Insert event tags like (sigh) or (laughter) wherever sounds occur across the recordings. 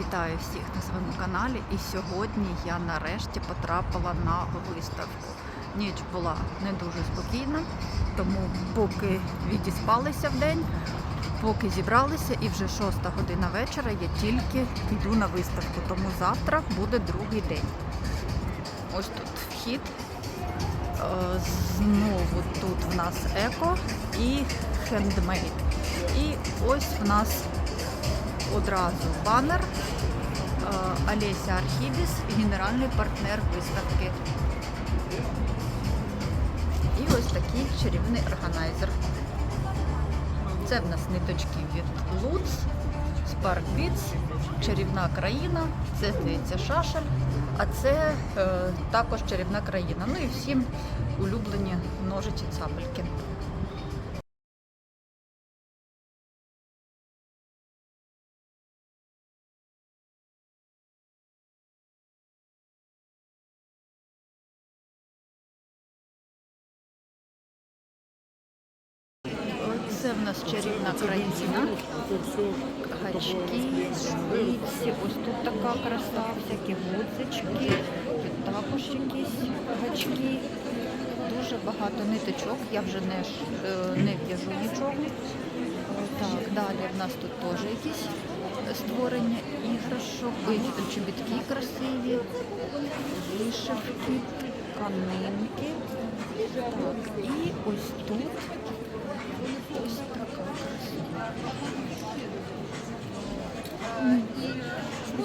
Вітаю всіх на своєму каналі. І сьогодні я нарешті потрапила на виставку. Ніч була не дуже спокійна, тому поки відіспалися в день, поки зібралися, і вже шоста година вечора я тільки йду на виставку. Тому завтра буде другий день. Ось тут вхід. Е, Знову тут в нас еко і хендмейд. І ось в нас одразу банер е, Олеся Архібіс, генеральний партнер виставки. І ось такий чарівний органайзер. Це в нас ниточки від Луц, Spark Beats, чарівна країна, це здається шашель, а це е, також чарівна країна. Ну і всім улюблені ножиці цапельки. Нас чарівна країна. Гачки, шпиці, ось тут така краса, всякі гудзички, тут також якісь гачки. Дуже багато ниточок, я вже не, е, не в'яжу нічого. Так, далі в нас тут теж якісь створення іграшок, чобітки красиві, вишивки, тканинки. Так, і ось тут ось така краса.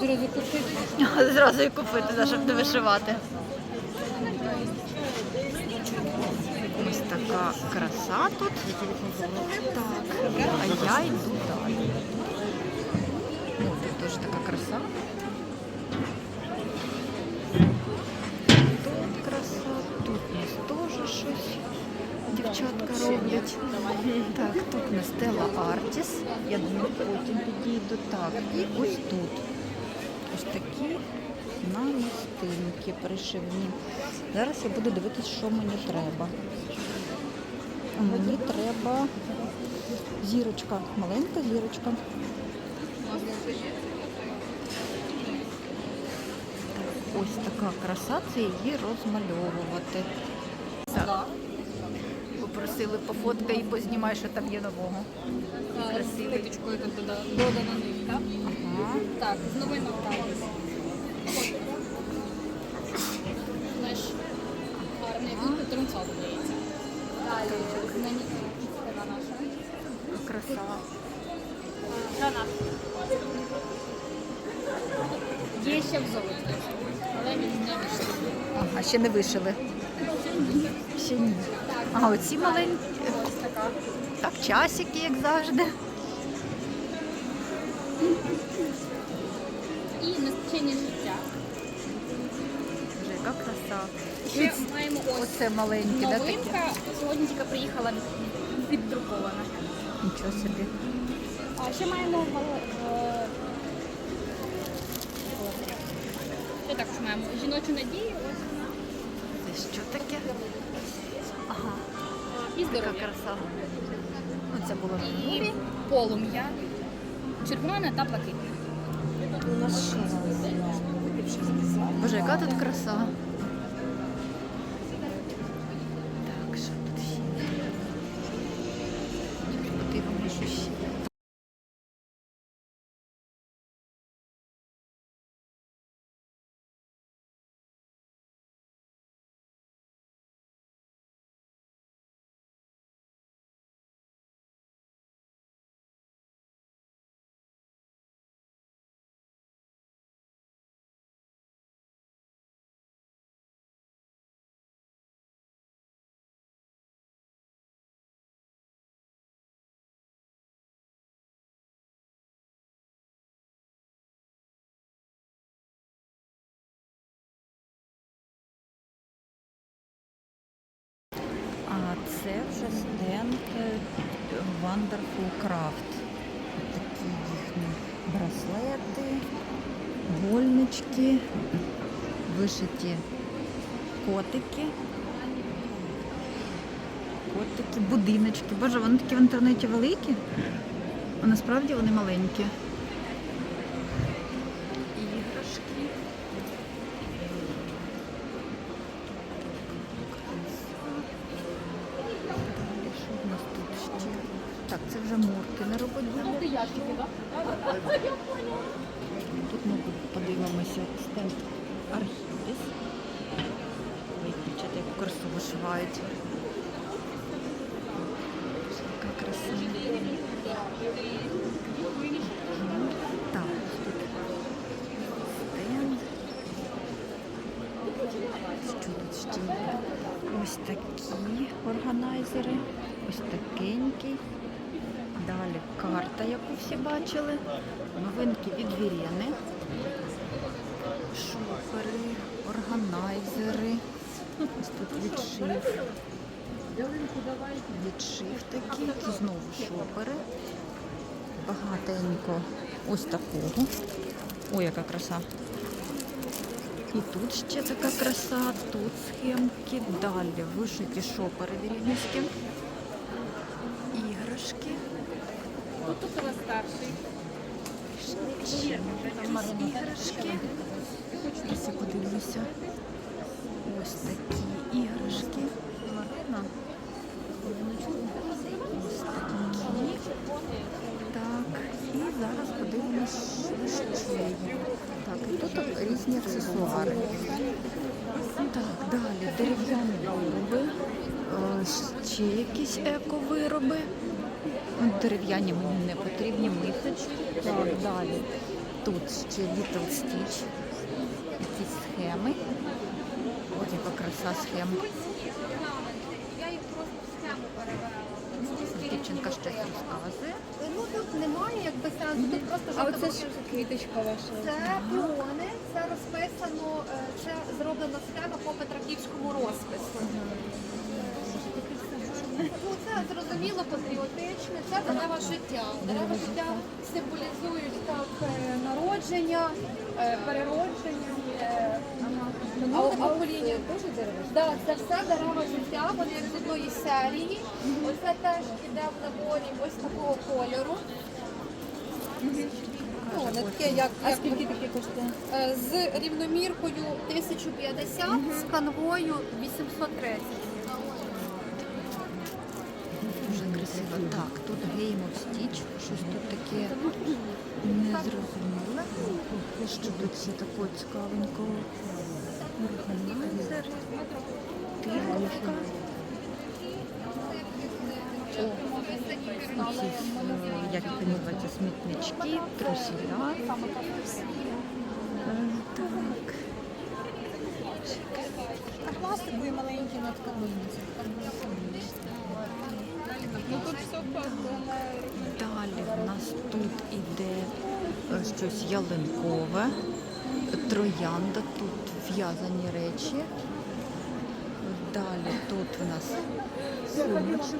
Зразу купити. (laughs) Зразу і купити, да, щоб не вишивати. Ось така краса тут. Так, а я йду далі. О, тут теж така краса. Тут краса, тут у нас теж щось дівчатка роблять. Так, тут у нас Стелла Артіс. Я думаю, потім підійду. Так, і ось тут. Ось такі намистинки пришивні. Зараз я буду дивитися, що мені треба. Мені треба зірочка, маленька зірочка. Ось така краса, це її розмальовувати. Так. Попросили пофоткай і познімай, що там є нового. З ниточкою тут дода- додана нитка. Ага. Так, з новим автором. Знаєш, гарний трунцал здається. Далі, частина наша. Краса. Гранат. Є ще в золоті, але він не вийшов. Ага, ще не вишили. Ще ні. А оці маленькі. Так, часики, як завжди. І насичення життя. Вже яка краса. Ще І маємо ось Оце маленькі, да, такі? новинка. Сьогодні тільки приїхала піддрукована. Нічого собі. А ще маємо е, Ще також маємо жіночу надію ось вона. Це що таке? І здоров'я. краса. Ну, це було І полум'я, червона та блакитна. Боже, яка тут краса. Це вже стенд е, Wonderful Craft. Такі їхні браслети, гольнички, вишиті котики. Котики, будиночки. Боже, вони такі в інтернеті великі, а насправді вони маленькі. Не робить вигляд. Тут ми подивимося стенд Архідіс. Ой, дівчата, яку красу вишивають. Яка краса. Так, тут стенд. Що тут ще є? Ось такі органайзери, ось такенький. Далі карта, яку всі бачили. Новинки від Вірени. Шопери, органайзери. Ось тут відшив. Відшив такий. Знову шопери. Багатенько ось такого. Ой, яка краса. І тут ще така краса, тут схемки. Далі вишиті шопери вірінські. Іграшки. Тут у вас старший. Ще іграшки. Зараз я подивлюся. Ось такі іграшки. Марина. Ось такі. Так, і зараз подивимось, що є. Так, і тут різні аксесуари. Так, далі дерев'яні вироби, е, ще якісь еко-вироби. Ну, Дерев'яні мені не потрібні, мисочки. Так, далі. Тут ще Little Stitch. Якісь схеми. От яка краса схем. Дівчинка щось розказує. Ну тут немає якби сенсу, тут просто А оце ж квіточка ваша. Це піони, це розписано, е, це зроблена схема по Петраківському розпису. Ну це зрозуміло патріотичне, це дерева життя. Дерева життя символізують так е, народження, е, переродження. е, а- покоління теж дерево? Да, це все дерева життя, вони з одної серії. Оце теж іде в наборі ось такого кольору. Ну, не таке, як, А як скільки таке коштує? Е, з рівноміркою 1050, з канвою 830. Дуже. Так, тут of Stitch, щось тут таке незрозуміле. Що тут ще такого цікавенького? Органайзер, як це називається, смітнички, трусіля. Е, Так. Пластикові маленькі на. Ну Далі в нас тут іде е, щось ялинкове, троянда, тут в'язані речі. Далі тут в нас сумочки.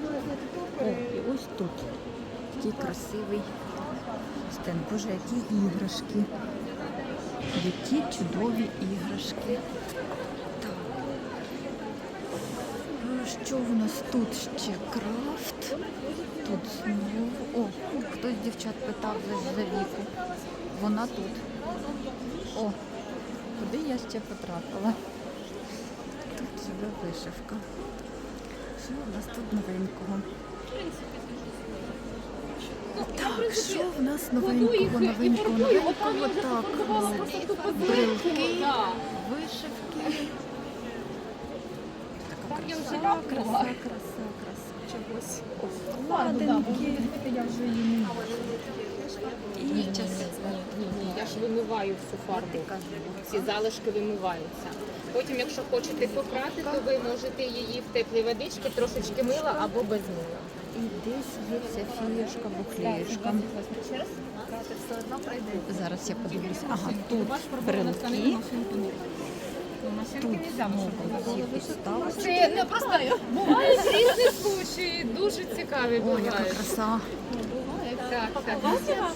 І ось тут такий красивий стенд. Боже, які іграшки. Які чудові іграшки. Так. Е, Що в нас тут ще крафт? Тут знову. О, хтось дівчат питав за, віку. Вона тут. О, куди я ще потрапила? Тут живе вишивка. Що в нас тут новенького? Так, що в нас новенького, новенького, новенького? Так, брелки, вишивки. Така краса, краса, краса, краса. чогось. Ладенькі. Я вже її не можу. І час. Ні, ні, я ж вимиваю всю фарбу. Всі залишки вимиваються. Потім, якщо хочете попрати, то ви можете її в теплій водичці трошечки мила або без мила. І десь є ця фієшка, буклеєшка. Зараз я подивлюся. Ага, тут брелки. Тут знову ці підставочки. Це не просто Бувають різні случаї, дуже цікаві О, яка бувають. краса. Так, так.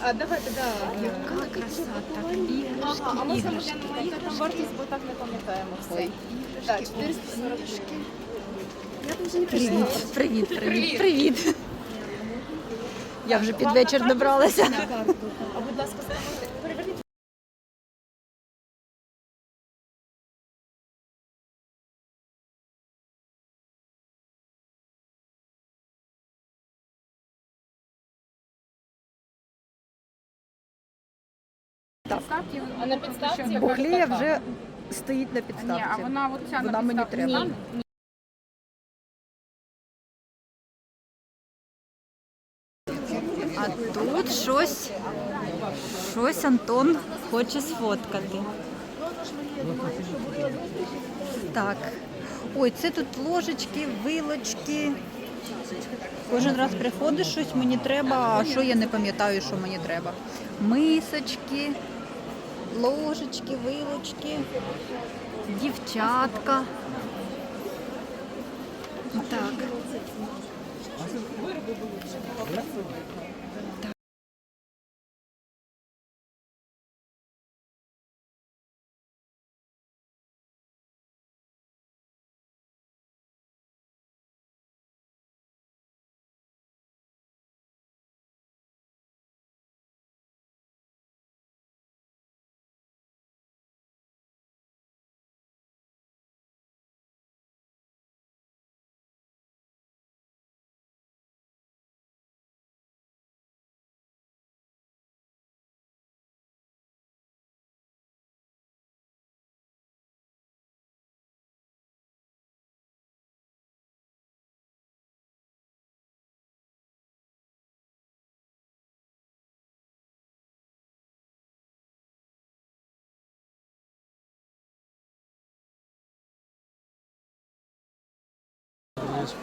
А давайте, да. Яка краса. Так, іграшки, іграшки, іграшки. Вартість, бо так не пам'ятаємо все. Так, Іграшки. Привіт, привіт, привіт, привіт. Я вже під вечір добралася. А будь ласка, переверніть Бухлія вже стоїть на Ні, а вона от ця Вона на мені підставці. треба. Ні. А тут щось, щось Антон хоче сфоткати. Так. Ой, це тут ложечки, вилочки. Кожен раз приходиш, щось мені треба, а що я не пам'ятаю, що мені треба. Мисочки, ложечки, вилочки, дівчатка. Так.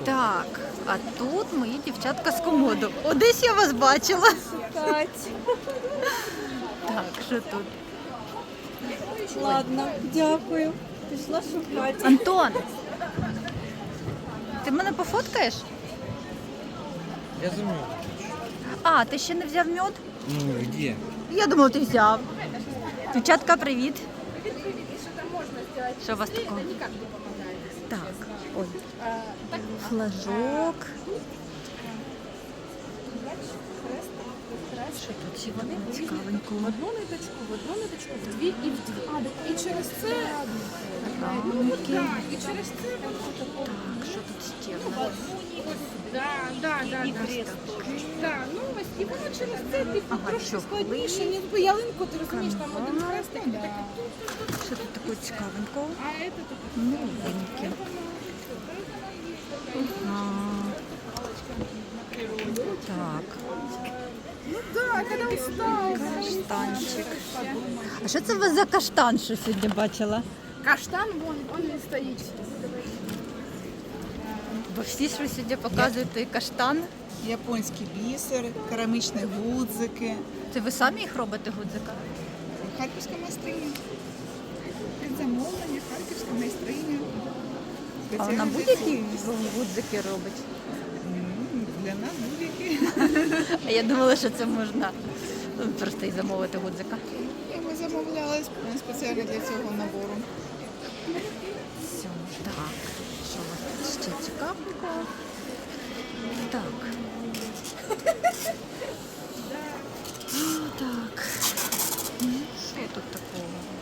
Так, а тут мої дівчатка з комоду. О, десь я вас бачила. Так, що тут? Ладно, дякую. Пішла шукати. Антон! Ти мене пофоткаєш? Я замов. А, ти ще не взяв мед? Ну, где? Я думала, ти взяв. Дівчатка, привіт. Що у вас такого? Так, ой. Флажок. Що тут ще цікавенького? Одну ниточку, в одну ниточку, в дві і в дві. А, і через це, Рамки. і через це. Так, що тут ще? Да, да, да, да. Да, ну ось, і воно через це типу, Ага, трошки що, складніше, ніж бо ялинку, ти розумієш, там один хрестик, і таке. Що тут такого цікавенького? А це тут Новеньке. Так, Да, коли устав. каштанчик. А що це вас за каштан, що сьогодні бачила? Каштан, вон, вон він стоїть. Бо всі що сьогодні показують той каштан. Японський бісер, керамічні гудзики, Це ви самі їх робите гудзика? харківська майстриня. Замовлення, харківська майстриня. А вона будь-які гудзики робить. Для нас будь-які. А я думала, що це можна просто і замовити гудзика. Я Ми замовляли ну, спеціально для цього набору. Все, так. Що у вас тут ще цікавого? Так. О, так. Ну, що тут такого?